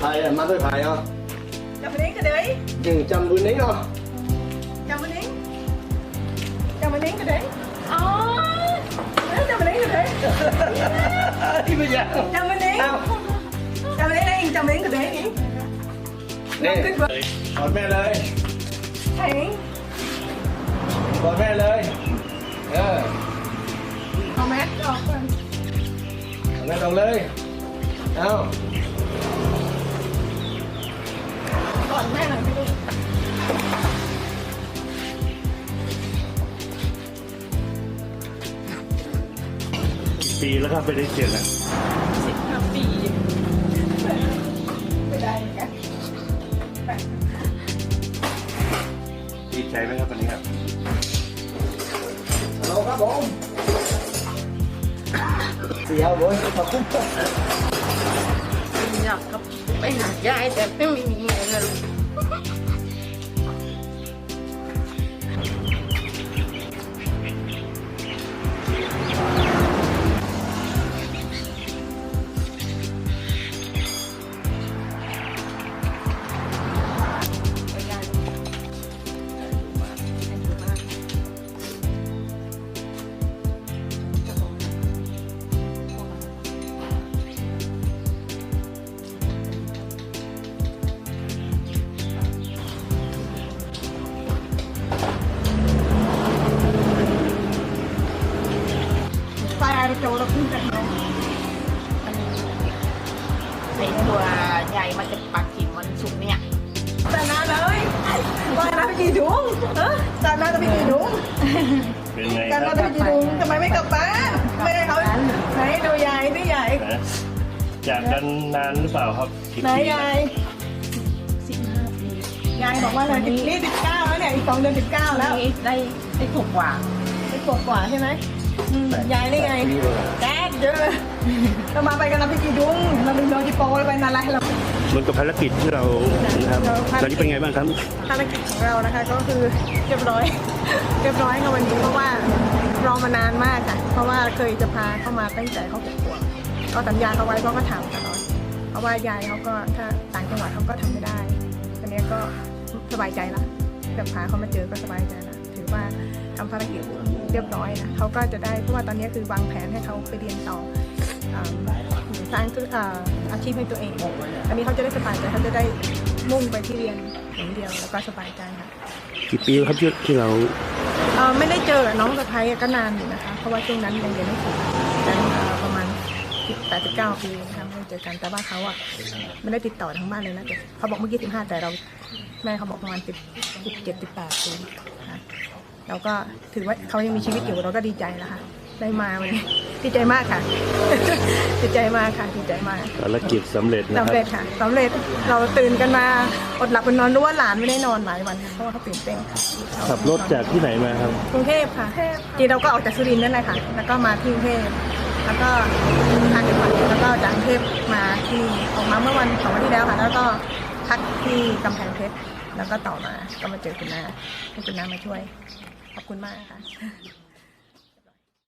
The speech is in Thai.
thầy, nè thầy mang tôi thầy không trăm miếng cái đấy chừng trăm bữa nến không trăm bữa nến trăm bữa nến cái đấy ồ trăm bữa nến cái đấy đi. Bây giờ. Trăm bữa nến trăm bữa nến đấy trăm miếng cái đấy nè. Còn mẹ đây thầy. Còn mẹ đây ờ còn mẹ đâu còn mẹ đâu đây đồng lời. Nào. còn mẹ này cái đi ปีแล้วครับไปได้เจอกันสิบห้าปีไม่ได้เหมือนกันดีใจไหมครับวันนี้ครับ Hello các bố. Gì hả bố? Học cũng อยากกลับไปหายายแต่ไม่มีเงินนะลูก ใหญ่มาจากปากกิ่งวันศุกร์เนี่ยแต่นาเลยว่านาไปกี่ถุงเออแต่นาจะไปกี่ถุงเป็นไงคแต่รันาบจะไปกี่ถุงทำไมไม่กลับบ้านแม่เขาไหนดูยายดิยายนะจากกันนานหรือเปล่าครับกี่ไหนปียายสิบห้าปียายบอกว่าเลยนี่สิบเก้าแล้วเนี่ยอีกสองเดือนสิบเก้าแล้วนี่ได้ได้ถูกกว่าไปขวบกว่าใช่ไหมอืม ยายนี่ไงแจ๊ดเยอะเลยเรามาไปกันเราไปกี่ถุงเราไปโดนจิโปเราไปนานไรเราเหมันกับภารกิจที่เรานะครับตอนนี้เป็นไงบ้างครับภารกิจของเรานะคะก็คือเรียบร้อย เรียบร้อยค่ะวันนี้เพราะว่ารอมานานมากค่ะ เพราะว่าเคยจะพาเข้ามาตั้งแต่เขาหกขวบก็สัญญาเขาไว้เขาก็ถามตลอดเพราะว่ายายเขาก็ถ้าต่างจังหวัดเขาก็ทำไม่ได้ตอนนี้ก็สบายใจละแบบพาเขามาเจอก็สบายใจละ ถือว่าทำภารกิจเรียบร้อยนะเขาก็จะได้เพราะว่าตอนนี้คือวางแผนให้เขาไปเรียนต่ออ่าสร้างธุรอ่าอาชีพให้ตัวเอง อันนี้เขาจะได้สบายใจเขาจะได้มุ่งไปที่เรียนอย่างเดียวแล้วก็สบายใจค่ะกี่ปีครับที่ที่เราเอ่อไม่ได้เจอกับน้องสะพ้ายก็นานอยู่นะคะ เพราะว่าช่วงนั้นยังเรียนไม่จบกันเอ่อประมาณแปดสิบเก้าปีนะคะไม่ได้เจอกันแต่ว่าเขาอะไม่ได้ติดต่อทั้งบ้านเลยนะแต่เขาบอกเมื่อกี้สิบห้าแต่เราแม่เขาบอกประมาณสิบสิบเจ็ดสิบแปดปีค่ะ เราก็ถือว่าเขายังมีชีวิตอยู่เราก็ดีใจแล้วค่ะได้มาวันนี้ดีใจมากค่ะดีใจมากค่ะดีใจมากภารกิจสำเร็จนะคสำรับเร็จค่ะสำเร็จเราตื่นกันมาอดหลับอดนอนรู้ว่าหลานไม่ได้นอนหลายวันค่ะเพราะว่าเขาตื่นเต้นค่ะขับรถจากที่ไหนมาครับ กรุงเทพค่ะทีเราก็ออกจากสุรินทร์นั่นแหละค่ะ แล้วก็มาที่กรุงเทพแล้วก็ทางจังหวัดแล้วก็จากกรุงเทพมาที่ออกมาเมื่อวันสองวันที่แล้วค่ะ แล้วก็พักที่กำแพงเพชรแล้วก็ต่อมาก็มาเจอคุณน้าให้คุณน้ามาช่วย ขอบคุณมากค่ะ